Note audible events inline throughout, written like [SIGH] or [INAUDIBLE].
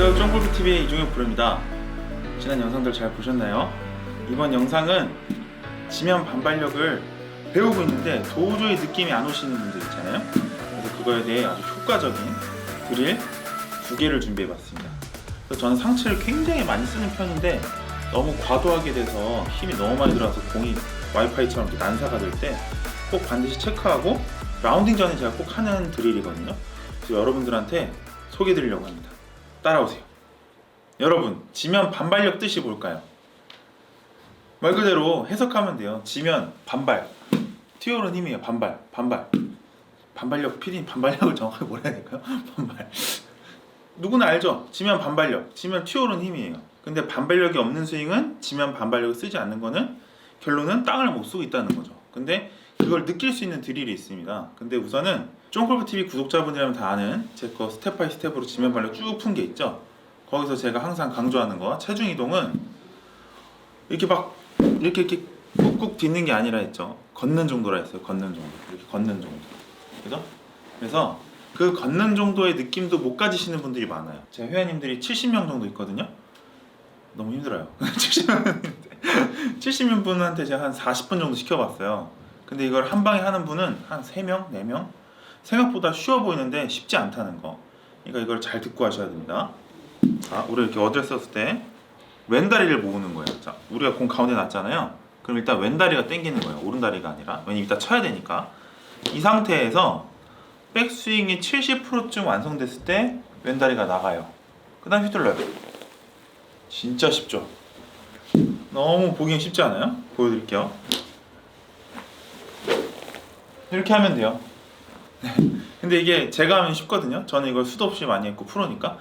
안녕하세요. 쫑골프TV의 이종혁 프로입니다. 지난 영상들 잘 보셨나요? 이번 영상은 지면 반발력을 배우고 있는데 도저히 느낌이 안 오시는 분들 있잖아요. 그래서 그거에 대해 아주 효과적인 드릴 두 개를 준비해 봤습니다. 그래서 저는 상체를 굉장히 많이 쓰는 편인데 너무 과도하게 돼서 힘이 너무 많이 들어가서 공이 와이파이처럼 이렇게 난사가 될 때 꼭 반드시 체크하고 라운딩 전에 제가 꼭 하는 드릴이거든요. 그래서 여러분들한테 소개해 드리려고 합니다. 따라오세요. 여러분, 지면 반발력 뜻이 뭘까요? 말 그대로 해석하면 돼요. 지면 반발. 튀어오른 힘이에요. 반발. 반발. 반발력 PD 반발력을 정확하게 뭐라 해야 될까요? [LAUGHS] 반발. 누구나 알죠? 지면 반발력. 지면 튀어오른 힘이에요. 근데 반발력이 없는 스윙은 지면 반발력을 쓰지 않는 거는 결론은 땅을 못 쓰고 있다는 거죠. 근데 그걸 느낄 수 있는 드릴이 있습니다. 근데 우선은 쫑골프 TV 구독자분이라면 다 아는 제 거 스텝 바이 스텝으로 지면 발력 쭉푼 게 있죠. 거기서 제가 항상 강조하는 거 체중 이동은 이렇게 막 이렇게 이렇게 꾹꾹 딛는 게 아니라 했죠. 걷는 정도라 했어요. 걷는 정도. 이렇게 걷는 정도. 그죠? 그래서 그 걷는 정도의 느낌도 못 가지시는 분들이 많아요. 제 회원님들이 70명 정도 있거든요. 너무 힘들어요. [LAUGHS] 70명 70명 분한테 제가 한 40분 정도 시켜봤어요. 근데 이걸 한 방에 하는 분은 한 3명, 4명? 생각보다 쉬워 보이는데 쉽지 않다는 거. 그러니까 이걸 잘 듣고 하셔야 됩니다. 자, 우리 이렇게 어드레스 썼을 때 왼다리를 모으는 거예요. 자, 우리가 공 가운데 놨잖아요. 그럼 일단 왼다리가 당기는 거예요. 오른다리가 아니라. 왜냐면 이따 쳐야 되니까. 이 상태에서 백스윙이 70%쯤 완성됐을 때 왼다리가 나가요. 그 다음 휘둘러요. 진짜 쉽죠? 너무 보기 쉽지 않아요? 보여드릴게요. 이렇게 하면 돼요. 네. 근데 이게 제가 하면 쉽거든요. 저는 이걸 수도 없이 많이 했고 프로니까.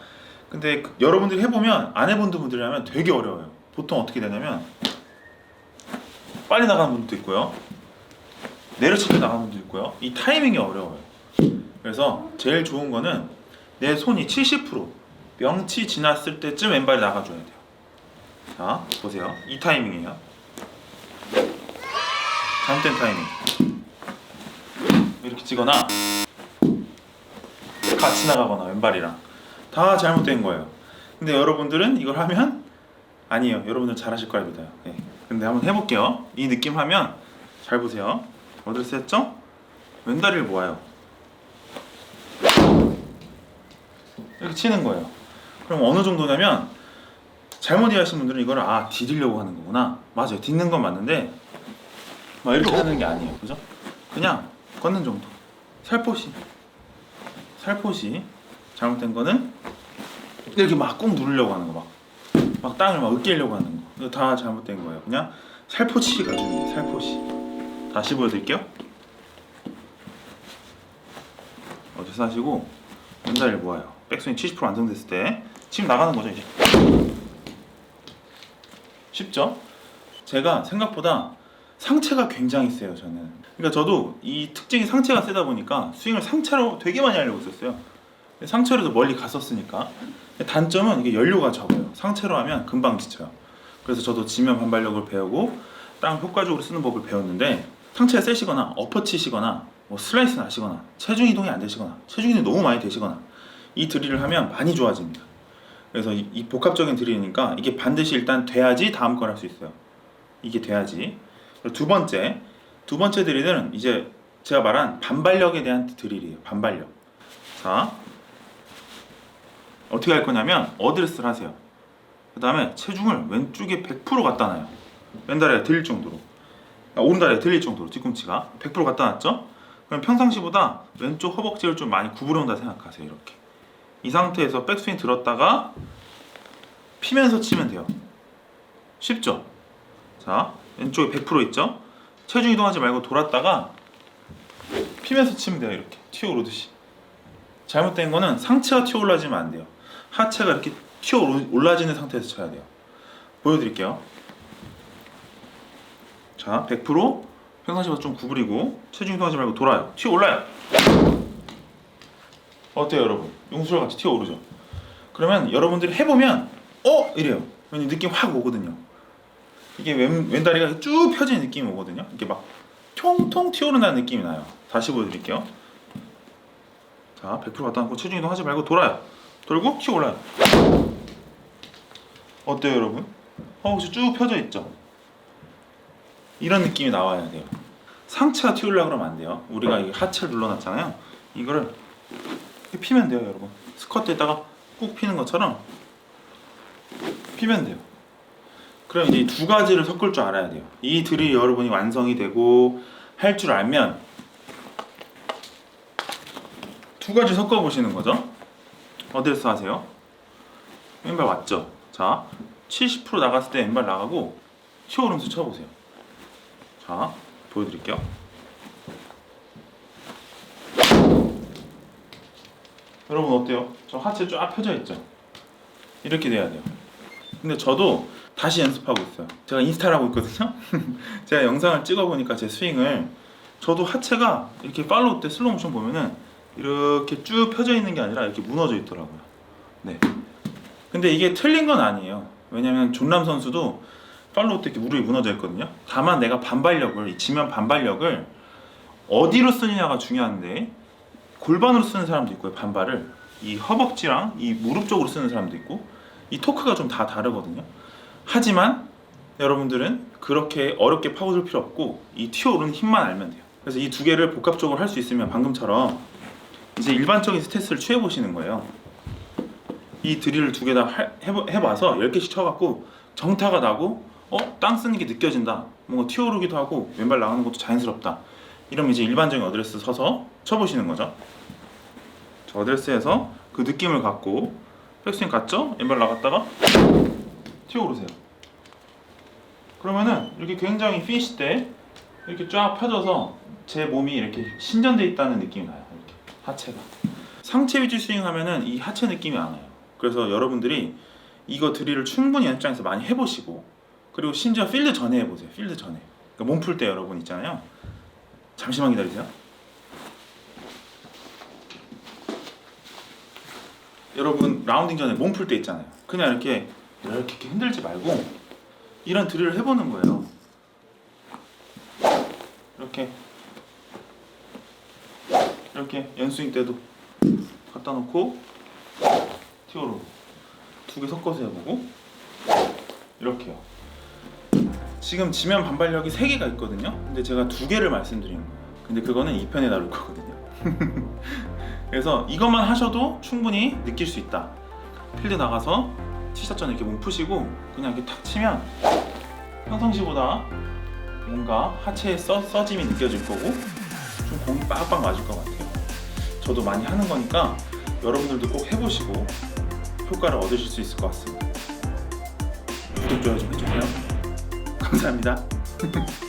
근데 그- 여러분들이 해보면 안 해본 분들이 하면 되게 어려워요. 보통 어떻게 되냐면 빨리 나가는 분도 있고요. 내려치게 나가는 분도 있고요. 이 타이밍이 어려워요. 그래서 제일 좋은 거는 내 손이 70% 명치 지났을 때쯤 왼발이 나가줘야 돼요. 자, 보세요. 이 타이밍이에요. 잘못된 타이밍. 이렇게 치거나 같이 나가거나 왼발이랑 다 잘못된 거예요. 근데 여러분들은 이걸 하면 아니에요. 여러분들 잘하실 거라 믿어요. 네. 근데 한번 해볼게요. 이 느낌 하면 잘 보세요. 어드레스 했죠? 왼다리를 모아요. 이렇게 치는 거예요. 그럼 어느 정도냐면 잘못 이해하신 분들은 이걸 아 디디려고 하는 거구나. 맞아요. 딛는 건 맞는데 막 이렇게 하는 게 아니에요. 그죠? 그냥 걷는 정도. 살포시. 살포시. 잘못된 거는 이렇게 막 꾹 누르려고 하는 거 막. 막 땅을 막 으깨려고 하는 거. 이거 다 잘못된 거예요. 그냥 살포시가 중요해요. 살포시. 다시 보여드릴게요. 어디서 하시고 왼다리를 모아요. 백스윙 70% 완성됐을 때 지금 나가는 거죠 이제. 쉽죠? 제가 생각보다 상체가 굉장히 세요 저는. 그러니까 저도 이 특징이 상체가 세다 보니까 스윙을 상체로 되게 많이 하려고 했었어요. 상체로도 멀리 갔었으니까. 단점은 이게 연료가 적어요. 상체로 하면 금방 지쳐요. 그래서 저도 지면 반발력을 배우고 땅 효과적으로 쓰는 법을 배웠는데 상체가 세시거나 엎어치시거나 뭐 슬라이스 나시거나 체중 이동이 안 되시거나 체중 이동이 너무 많이 되시거나 이 드릴을 하면 많이 좋아집니다. 그래서 이, 이 복합적인 드릴이니까 이게 반드시 일단 돼야지 다음 걸 할 수 있어요. 이게 돼야지. 두 번째, 두 번째 드릴은 이제 제가 말한 반발력에 대한 드릴이에요. 반발력. 자, 어떻게 할 거냐면 어드레스를 하세요. 그 다음에 체중을 왼쪽에 100% 갖다 놔요. 왼다리에 들릴 정도로. 아, 오른다리에 들릴 정도로 뒤꿈치가 100% 갖다 놨죠? 그럼 평상시보다 왼쪽 허벅지를 좀 많이 구부려온다 생각하세요. 이렇게. 이 상태에서 백스윙 들었다가 피면서 치면 돼요. 쉽죠? 자, 왼쪽에 100% 있죠? 체중 이동하지 말고 돌았다가 피면서 치면 돼요. 이렇게 튀어 오르듯이. 잘못된 거는 상체가 튀어 올라지면 안 돼요. 하체가 이렇게 튀어 올라지는 상태에서 쳐야 돼요. 보여드릴게요. 자, 100% 평상시보다 좀 구부리고 체중 이동하지 말고 돌아요. 튀어 올라요. 어때요, 여러분? 용수랑 같이 튀어 오르죠. 그러면 여러분들이 해보면 어 이래요. 왜냐 느낌 확 오거든요. 이게 왼, 왼다리가 쭉 펴지는 느낌이 오거든요. 이게 막 통통 튀어오른다는 느낌이 나요. 다시 보여드릴게요. 자, 100% 갖다 놓고 체중 이동 하지 말고 돌아요. 돌고 튀어 올라요. 어때요 여러분? 허벅지 쭉 펴져 있죠? 이런 느낌이 나와야 돼요 상체가 튀우려고 그러면 안 돼요 우리가 이 하체를 눌러놨잖아요 이거를 피면 돼요 여러분 스쿼트에다가 꾹 피는 것처럼 피면 돼요 그럼 이제 이두 가지를 섞을 줄 알아야 돼요 이 드릴이 여러분이 완성이 되고 할 줄 알면 두 가지 섞어 보시는 거죠 어디서 하세요? 왼발 맞죠? 자, 70% 나갔을 때 왼발 나가고 튀어 오름수 쳐보세요. 자, 보여드릴게요. 여러분 어때요? 저 하체 쫙 펴져 있죠? 이렇게 돼야 돼요. 근데 저도 다시 연습하고 있어요. 제가 인스타를 하고 있거든요. [LAUGHS] 제가 영상을 찍어보니까 제 스윙을 저도 하체가 이렇게 팔로우 때 슬로우 모션 보면은 이렇게 쭉 펴져 있는 게 아니라 이렇게 무너져 있더라고요. 네. 근데 이게 틀린 건 아니에요. 왜냐면 존람 선수도 팔로우 때 이렇게 무릎이 무너져 있거든요. 다만 내가 반발력을 이 지면 반발력을 어디로 쓰느냐가 중요한데 골반으로 쓰는 사람도 있고요. 반발을 이 허벅지랑 이 무릎 쪽으로 쓰는 사람도 있고 이 토크가 좀 다 다르거든요. 하지만 여러분들은 그렇게 어렵게 파고들 필요 없고 이 튀어오르는 힘만 알면 돼요. 그래서 이 두 개를 복합적으로 할 수 있으면 방금처럼 이제 일반적인 스트레스를 취해 보시는 거예요. 이 드릴을 두 개 다 해봐서 10개씩 쳐갖고 정타가 나고 어? 땅 쓰는 게 느껴진다 뭔가 튀어오르기도 하고 왼발 나가는 것도 자연스럽다 이러면 이제 일반적인 어드레스 서서 쳐보시는 거죠 저 어드레스에서 그 느낌을 갖고 백스윙 갔죠? 왼발 나갔다가 튀어 오르세요 그러면은 이렇게 굉장히 피니시 때 이렇게 쫙 펴져서 제 몸이 이렇게 신전돼 있다는 느낌이 나요 이렇게 하체가 상체 위주 스윙 하면은 이 하체 느낌이 안 와요. 그래서 여러분들이 이거 드릴을 충분히 연장해서 많이 해보시고 그리고 심지어 필드 전에 해보세요. 필드 전에. 그러니까 몸풀 때 여러분 있잖아요. 잠시만 기다리세요. 여러분 라운딩 전에 몸 풀 때 있잖아요. 그냥 이렇게 이렇게, 흔들지 말고 이런 드릴을 해보는 거예요. 이렇게 이렇게 연스윙 때도 갖다 놓고 튀어로 두 개 섞어서 해보고 이렇게요. 지금 지면 반발력이 세 개가 있거든요. 근데 제가 두 개를 말씀드리는 거예요. 근데 그거는 2편에 나올 거거든요. [LAUGHS] 그래서 이것만 하셔도 충분히 느낄 수 있다. 필드 나가서 전에 이렇게 몸 푸시고 그냥 이렇게 탁 치면 평상시보다 뭔가 하체에 써, 써짐이 느껴질 거고 좀 공이 빡빡 맞을 것 같아요. 저도 많이 하는 거니까 여러분들도 꼭 해보시고 효과를 얻으실 수 있을 것 같습니다. 구독, 좋아요 좀 해주세요. 감사합니다. [LAUGHS]